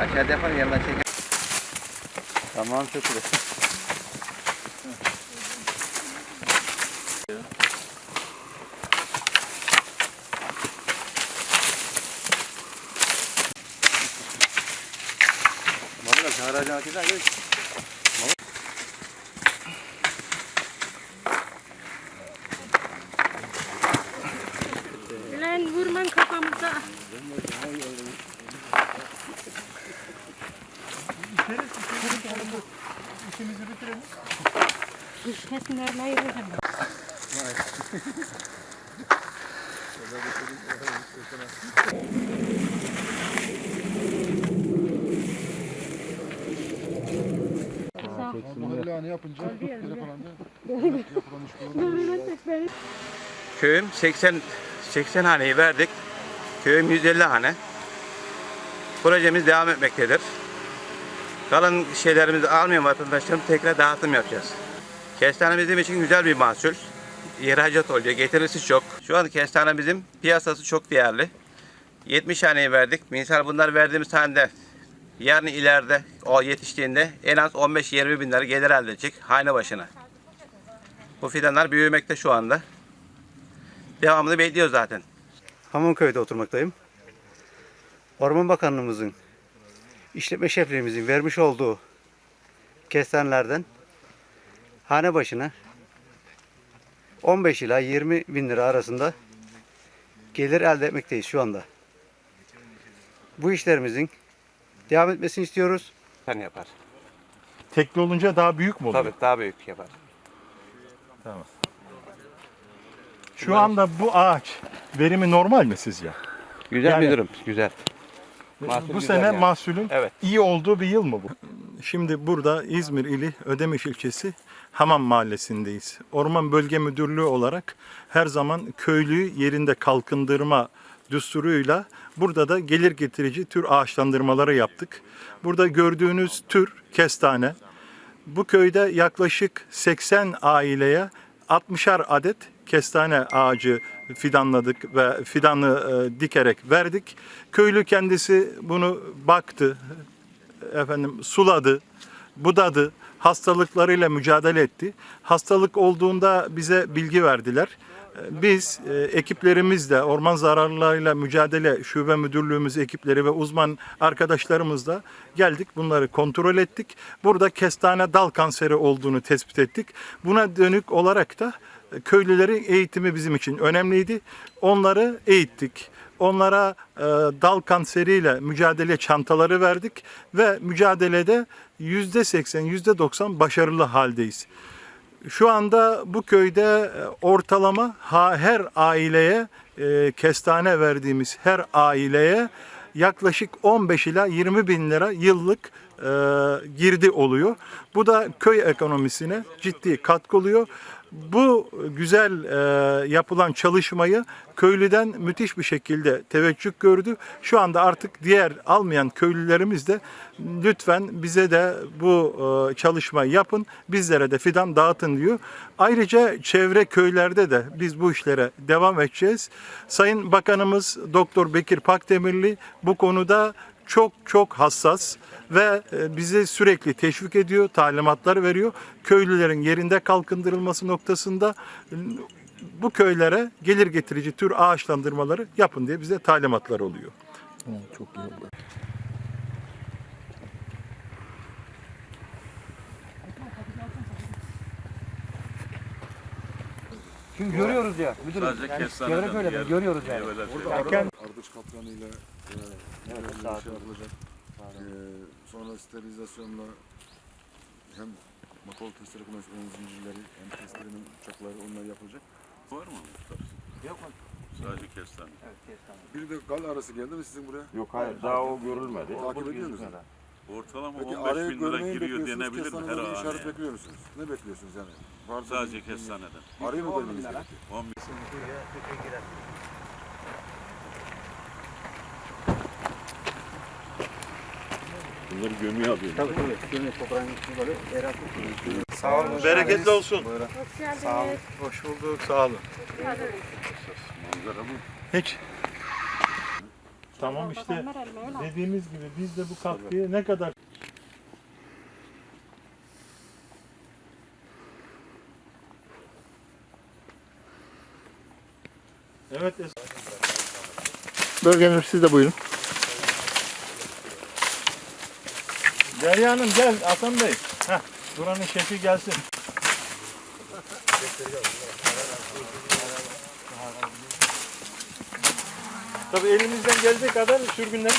Aşağıda yapalım yandan çekelim. Tamam çok güzel. Valla çağıracağım ki de Lan vurman kafamıza. Köyüm 80 80 haneyi verdik. Köyüm 150 hane. Projemiz devam etmektedir. Kalan şeylerimizi almayan vatandaşlarım tekrar dağıtım yapacağız. Kestane bizim için güzel bir mahsul. İhracat oluyor, getirisi çok. Şu an kestane bizim piyasası çok değerli. 70 haneyi verdik. Misal bunlar verdiğimiz halde yarın ileride o yetiştiğinde en az 15-20 bin lira gelir elde edecek hane başına. Bu fidanlar büyümekte şu anda. Devamını bekliyoruz zaten. Hamunköy'de oturmaktayım. Orman Bakanlığımızın işletme şefliğimizin vermiş olduğu kestanelerden hane başına 15 ila 20 bin lira arasında gelir elde etmekteyiz şu anda. Bu işlerimizin devam etmesini istiyoruz. Sen yapar. Tekli olunca daha büyük mü oluyor? Tabii daha büyük yapar. Şu anda bu ağaç verimi normal mi sizce? Güzel Yani- bir durum. Güzel. Mahsul bu sene yani. mahsulün Evet. iyi olduğu bir yıl mı bu? Şimdi burada İzmir ili Ödemiş ilçesi Hamam Mahallesi'ndeyiz. Orman Bölge Müdürlüğü olarak her zaman köylüyü yerinde kalkındırma düsturuyla burada da gelir getirici tür ağaçlandırmaları yaptık. Burada gördüğünüz tür kestane. Bu köyde yaklaşık 80 aileye 60'ar adet kestane ağacı fidanladık ve fidanı e, dikerek verdik. Köylü kendisi bunu baktı, efendim suladı, budadı, hastalıklarıyla mücadele etti. Hastalık olduğunda bize bilgi verdiler. Biz e, ekiplerimizle, orman zararlarıyla mücadele şube müdürlüğümüz ekipleri ve uzman arkadaşlarımızla geldik. Bunları kontrol ettik. Burada kestane dal kanseri olduğunu tespit ettik. Buna dönük olarak da e, köylülerin eğitimi bizim için önemliydi. Onları eğittik. Onlara e, dal kanseriyle mücadele çantaları verdik ve mücadelede yüzde seksen, yüzde doksan başarılı haldeyiz. Şu anda bu köyde e, ortalama her aileye e, kestane verdiğimiz her aileye yaklaşık 15 ila 20 bin lira yıllık girdi oluyor. Bu da köy ekonomisine ciddi katkı oluyor. Bu güzel e, yapılan çalışmayı köylüden müthiş bir şekilde teveccüh gördü. Şu anda artık diğer almayan köylülerimiz de lütfen bize de bu e, çalışmayı yapın, bizlere de fidan dağıtın diyor. Ayrıca çevre köylerde de biz bu işlere devam edeceğiz. Sayın Bakanımız Doktor Bekir Pakdemirli bu konuda çok çok hassas ve e, bizi sürekli teşvik ediyor, talimatlar veriyor. Köylülerin yerinde kalkındırılması noktasında bu köylere gelir getirici tür ağaçlandırmaları yapın diye bize talimatlar oluyor. Çünkü görüyoruz ya. Müdürüm. Sadece Yani kestaneden çevre böyle diğer- görüyoruz yani. şey Burada var. ara- ardıç katranıyla e, evet, sağ şey yapılacak. E, sonra sterilizasyonla hem makol testleri kullanacak, ön zincirleri, hem testlerinin uçakları onlar yapılacak. Var mı? Yok mu? Sadece kestane. Evet, kestane. Bir de gal arası geldi mi sizin buraya? Yok hayır daha o görülmedi. Takip ediyor musunuz? Ortalama Peki 15 araya bin lira görmeyi giriyor bekliyorsunuz, denebilir mi her kestaneden işaret haneye? bekliyor musunuz? Ne bekliyorsunuz yani? Var mı Sadece bir- kestaneden. Arayı mı görmeniz gerekiyor? 10 bin. Bunları gömüyor alıyor. Tabii tabii. Gönül toprağın içinde böyle erat Sağ olun. Bereketli olsun. Hoş geldiniz. Hoş bulduk. Sağ olun. Hiç Tamam işte dediğimiz gibi biz de bu katkıyı ne kadar Evet. Bölge siz de buyurun. Derya Hanım gel Hasan Bey. Heh, buranın şefi gelsin. Tabii elimizden geldiği kadar sürgünleri